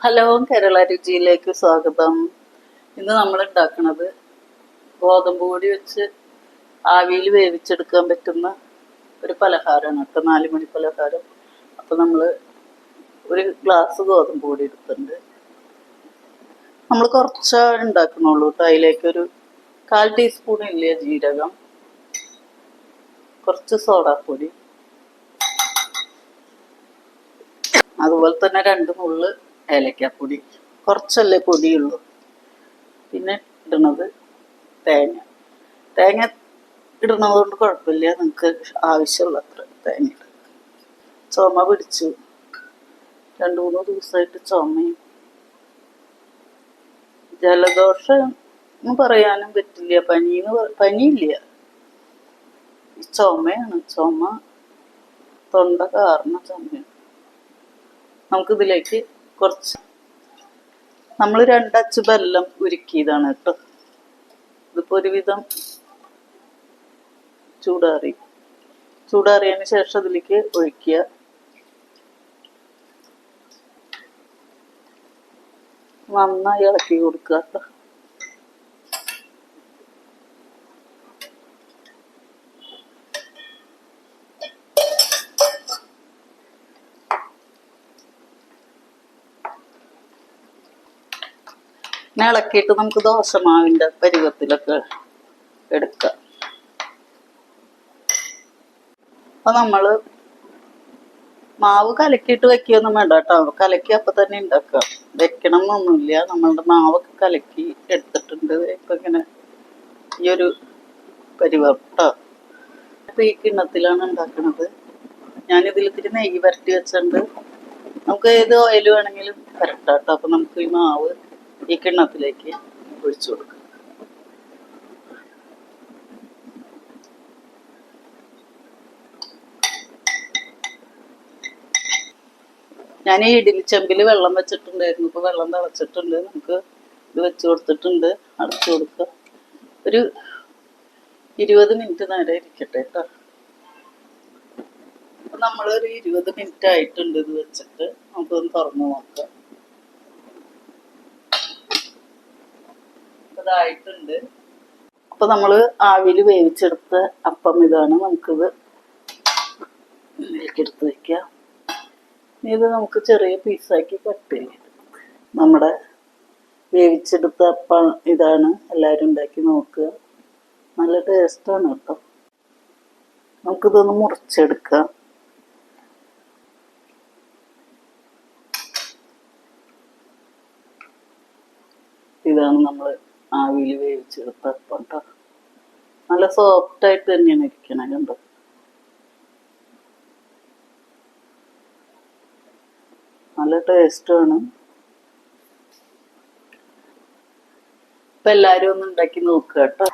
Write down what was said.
Hello Kerala രുചിയിലേക്ക് സ്വാഗതം. ഇന്ന് നമ്മൾ ഉണ്ടാക്കുന്നത് ഗോതമ്പ് പൊടി വെച്ച് ആവിയിൽ വേവിച്ചെടുക്കാൻ പറ്റുന്ന ഒരു പലഹാരമാണ്. കേട്ടോ നാല് മണി പലഹാരം. അപ്പോൾ നമ്മൾ ഒരു ഗ്ലാസ് ഗോതമ്പ് പൊടി എടുത്തിട്ടുണ്ട്. നമ്മൾ കുറച്ച് ഉണ്ടാക്കണുള്ളൂ കേട്ടോ. അതിലേക്കൊരു കാൽ ടീസ്പൂൺ ഇല്ലേ ജീരകം കുറച്ച് സോഡാപ്പൊടി അതുപോലെ തന്നെ രണ്ട് നുള്ള് ഏലക്കാപ്പൊടി. കുറച്ചല്ലേ പൊടിയുള്ളൂ. പിന്നെ ഇടണത് തേങ്ങ. തേങ്ങ ഇടണത് കൊണ്ട് കുഴപ്പമില്ല. നിങ്ങൾക്ക് ആവശ്യമുള്ളത്ര തേങ്ങ ചുമ പിടിച്ചു. രണ്ട് മൂന്ന് ദിവസമായിട്ട് ചുമയും ജലദോഷം പറയാനും പറ്റില്ല. പനിന്ന് പനിയില്ല. ചുമയാണ് ചുമ തൊണ്ട കാരണ ചുമയാണ് നമുക്കിതിലേക്ക് കുറച്ച്. നമ്മൾ രണ്ടച്ച് ബെല്ലം ഉരുക്കിയതാണ് കേട്ടോ. ഇതിപ്പോ ഒരുവിധം ചൂടാറി. ചൂടാറിയതിന് ശേഷം അതിലേക്ക് ഒഴിക്കുക. നന്നായി ഇളക്കി കൊടുക്കുക കേട്ടോ. പിന്നെ ഇളക്കിയിട്ട് നമുക്ക് ദോശമാവിന്റെ പരുവത്തിലൊക്കെ എടുക്കാം. അപ്പൊ നമ്മൾ മാവ് കലക്കിയിട്ട് വെക്കുകയൊന്നും വേണ്ട കേട്ടോ. കലക്കി അപ്പൊ തന്നെ ഉണ്ടാക്കാം. വെക്കണം എന്നൊന്നുമില്ല നമ്മളുടെ മാവൊക്കെ കലക്കി എടുത്തിട്ടുണ്ട്. ഇപ്പൊ ഇങ്ങനെ ഈ ഒരു പരിവം അപ്പം ഈ കിണ്ണത്തിലാണ് ഉണ്ടാക്കുന്നത് ഞാൻ ഇതിൽ ഇത്തിരി നെയ്യ് വരട്ടി വെച്ചിട്ടുണ്ട്. നമുക്ക് ഏത് ഓയിൽ വേണമെങ്കിലും വരട്ടാം കേട്ടോ അപ്പൊ നമുക്ക് ഈ മാവ് ഈ കിണ്ണത്തിലേക്ക് ഒഴിച്ചു കൊടുക്കുക. ഞാൻ ഈ ഇഡലി ചെമ്പിൽ വെള്ളം വെച്ചിട്ടുണ്ടായിരുന്നു. ഇപ്പൊ വെള്ളം തിളച്ചിട്ടുണ്ട്. നമുക്ക് ഇത് വെച്ച് കൊടുത്തിട്ടുണ്ട്. അടച്ചു കൊടുക്കുക. ഒരു ഇരുപത് മിനിറ്റ് നേരെ ഇരിക്കട്ടെ കേട്ടോ. നമ്മളൊരു ഇരുപത് മിനിറ്റ് ആയിട്ടുണ്ട് ഇത് വെച്ചിട്ട്. നമുക്കൊന്ന് തുറന്നു നോക്കാം. ഇതായിട്ടുണ്ട് അപ്പൊ നമ്മൾ ആവിയിൽ വേവിച്ചെടുത്ത അപ്പം ഇതാണ് നമുക്കിത് എടുത്ത് വെക്കാം. ഇത് നമുക്ക് ചെറിയ പീസാക്കി കട്ട് ചെയ്യാം. നമ്മുടെ വേവിച്ചെടുത്ത അപ്പം ഇതാണ് എല്ലാവരും ഉണ്ടാക്കി നോക്കുക. നല്ല ടേസ്റ്റാണ് കേട്ടോ. നമുക്കിതൊന്ന് മുറിച്ചെടുക്കാം. ഇതാണ് നമ്മൾ ആവിയിൽ വേവിച്ചെടുത്ത അപ്പം കേട്ടോ നല്ല സോഫ്റ്റ് ആയിട്ട് തന്നെയാണ് ഇരിക്കണേ കണ്ടോ? നല്ല ടേസ്റ്റാണ് ഇപ്പൊ എല്ലാരും ഒന്ന് ഉണ്ടാക്കി നോക്കുക കേട്ടോ.